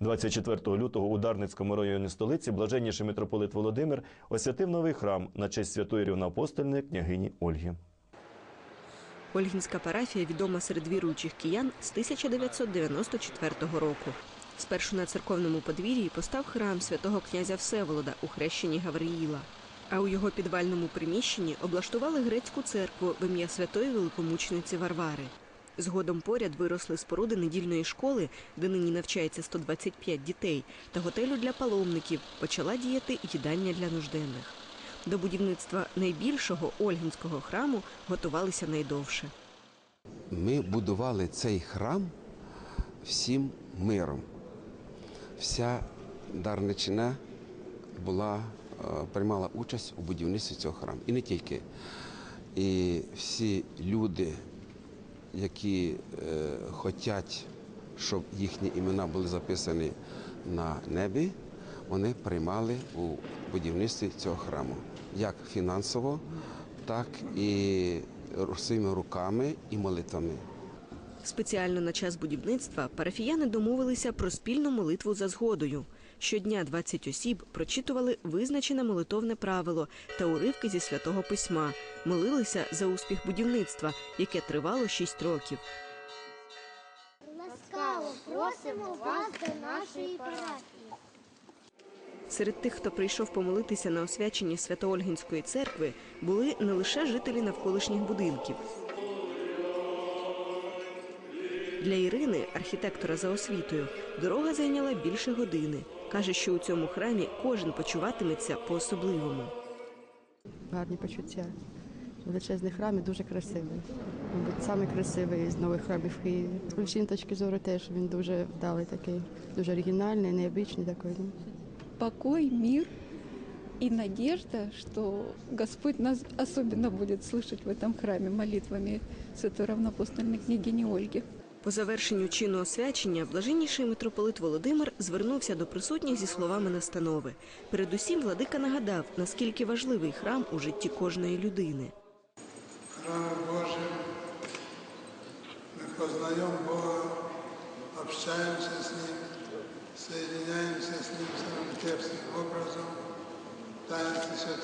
24 лютого у Дарницькому районі столиці блаженніший митрополит Володимир освятив новий храм на честь святої рівноапостольної княгині Ольги. Ольгінська парафія відома серед віруючих киян з 1994 року. Спершу на церковному подвір'ї постав храм святого князя Всеволода у хрещенні Гавриїла. А у його підвальному приміщенні облаштували грецьку церкву в ім'я святої великомучениці Варвари. Згодом поряд виросли споруди недільної школи, де нині навчається 125 дітей, та готелю для паломників. Почала діяти і їдальня для нужденних. До будівництва найбільшого Ольгінського храму готувалися найдовше. Ми будували цей храм всім миром. Вся Дарничина була, е, приймала участь у будівництві цього храму. І не тільки. І всі люди, які е, хочуть, щоб їхні імена були записані на небі, вони приймали у будівництві цього храму. Як фінансово, так і своїми руками і молитвами. Спеціально на час будівництва парафіяни домовилися про спільну молитву за згодою. Щодня 20 осіб прочитували визначене молитовне правило та уривки зі святого письма, молилися за успіх будівництва, яке тривало 6 років. Ласкаво просимо вас до нашої парафії. Серед тих, хто прийшов помолитися на освяченні Свято-Ольгінської церкви, були не лише жителі навколишніх будинків. Для Ірини, архітектора за освітою, дорога зайняла більше години. Каже, що у цьому храмі кожен почуватиметься по-особливому. гарні почуття. Величезний храм і дуже красивий. Мабуть, красивий з нових храмів в Києві. З точки зору теж він дуже вдалий такий, дуже оригінальний, необичний такий. ну. покой, мир и надежда, что Господь нас особенно будет слышать в этом храме молитвами Святой Равнопостольной княгини Ольги. По завершенню чину освячення блаженніший митрополит Володимир звернувся до присутніх зі словами настанови. Передусім, владика нагадав, наскільки важливий храм у житті кожної людини. храме Божьем мы познаем Бога, общаемся с Ним, соединяемся с Ним самым тесным образом, в таинстве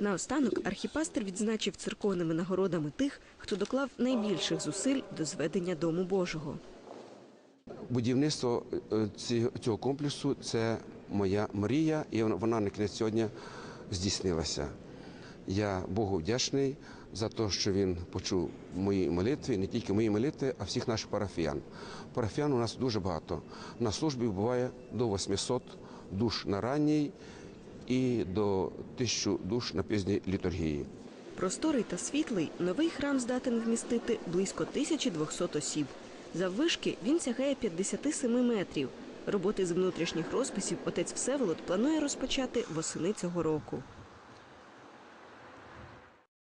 Наостанок архіпастер відзначив церковними нагородами тих, хто доклав найбільших зусиль до зведення дому Божого. Будівництво е, цього комплексу це моя мрія, і вона на кінець сьогодні здійснилася. Я Богу вдячний за те, що він почув мої молитви, не тільки мої молитви, а всіх наших парафіян. Парафіян у нас дуже багато. На службі буває до 800 душ на ранній і до тисячу душ на пізній літургії. Просторий та світлий новий храм здатен вмістити близько 1200 осіб. Заввишки він сягає 57 метрів. Роботи з внутрішніх розписів отець Всеволод планує розпочати восени цього року.